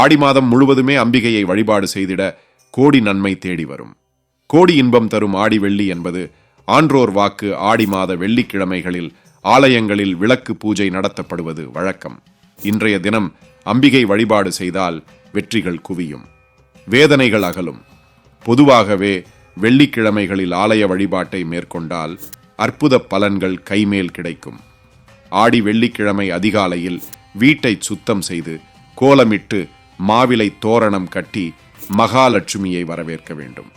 ஆடி மாதம் முழுவதுமே அம்பிகையை வழிபாடு செய்திட கோடி நன்மை தேடி வரும். கோடி இன்பம் தரும் ஆடி வெள்ளி என்பது ஆன்றோர் வாக்கு ஆடி மாத வெள்ளிக்கிழமைகளில் ஆலயங்களில் விளக்கு பூஜை நடத்தப்படுவது வழக்கம். இன்றைய தினம் அம்பிகை வழிபாடு செய்தால் வெற்றிகள் குவியும். வேதனைகள் அகலும். பொதுவாகவே வெள்ளிக்கிழமைகளில் ஆலய வழிபாட்டை மேற்கொண்டால் அற்புத பலன்கள் கைமேல் கிடைக்கும். ஆடி வெள்ளிக்கிழமை அதிகாலையில் வீட்டை சுத்தம் செய்து கோலமிட்டு மாவிலை தோரணம் கட்டி மகாலட்சுமியை வரவேற்க வேண்டும்.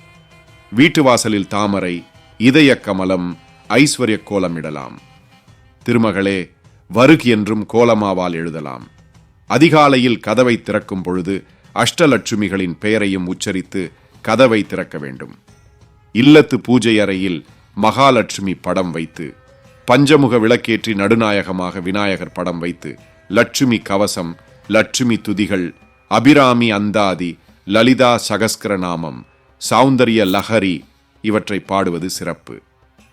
வீட்டு வாசலில் தாமரை இதய கமலம் ஐஸ்வர்ய கோலமிடலாம் திருமகளே வருக் என்றும் கோலமாவால் எழுதலாம். அதிகாலையில் கதவை திறக்கும் பொழுது அஷ்டலட்சுமிகளின் பெயரையும் உச்சரித்து கதவை திறக்க வேண்டும். இல்லத்து பூஜை அறையில் மகாலட்சுமி படம் வைத்து பஞ்சமுக விளக்கேற்றி நடுநாயகமாக விநாயகர் படம் வைத்து லட்சுமி கவசம் லட்சுமி துதிகள் அபிராமி அந்தாதி லலிதா சகஸ்கரநாமம் சௌந்தரிய லஹரி இவற்றை பாடுவது சிறப்பு.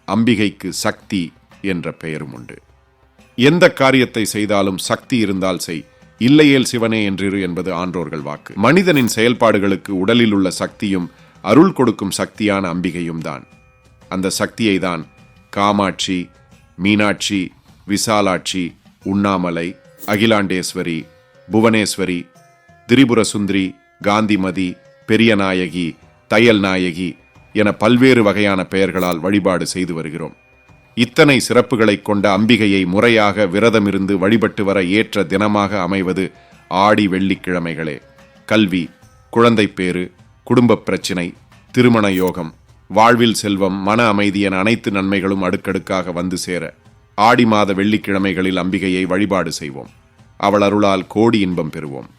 அம்பிகைக்கு சக்தி என்ற பெயரும் உண்டு. எந்த காரியத்தை செய்தாலும் சக்தி இருந்தால் செய். இல்லையேல் சிவனே என்றிரு என்பது ஆன்றோர்கள் வாக்கு. மனிதனின் செயல்பாடுகளுக்கு உடலில் உள்ள சக்தியும் அருள் கொடுக்கும் சக்தியான அம்பிகையும் தான். அந்த சக்தியை தான் காமாட்சி மீனாட்சி விசாலாட்சி உண்ணாமலை அகிலாண்டேஸ்வரி புவனேஸ்வரி திரிபுர சுந்தரி காந்திமதி பெரியநாயகி தையல் நாயகி என பல்வேறு வகையான பெயர்களால் வழிபாடு செய்து வருகிறோம். இத்தனை சிறப்புகளைக் கொண்ட அம்பிகையை முறையாக விரதமிருந்து வழிபட்டு வர ஏற்ற தினமாக அமைவது ஆடி வெள்ளிக்கிழமைகளே. கல்வி குழந்தைப்பேறு குடும்பப் பிரச்சினை திருமண யோகம் வாழ்வில் செல்வம் மன அமைதி என அனைத்து நன்மைகளும் அடுக்கடுக்காக வந்து சேர ஆடி மாத வெள்ளிக்கிழமைகளில் அம்பிகையை வழிபாடு செய்வோம். அவள் அருளால் கோடி இன்பம் பெறுவோம்.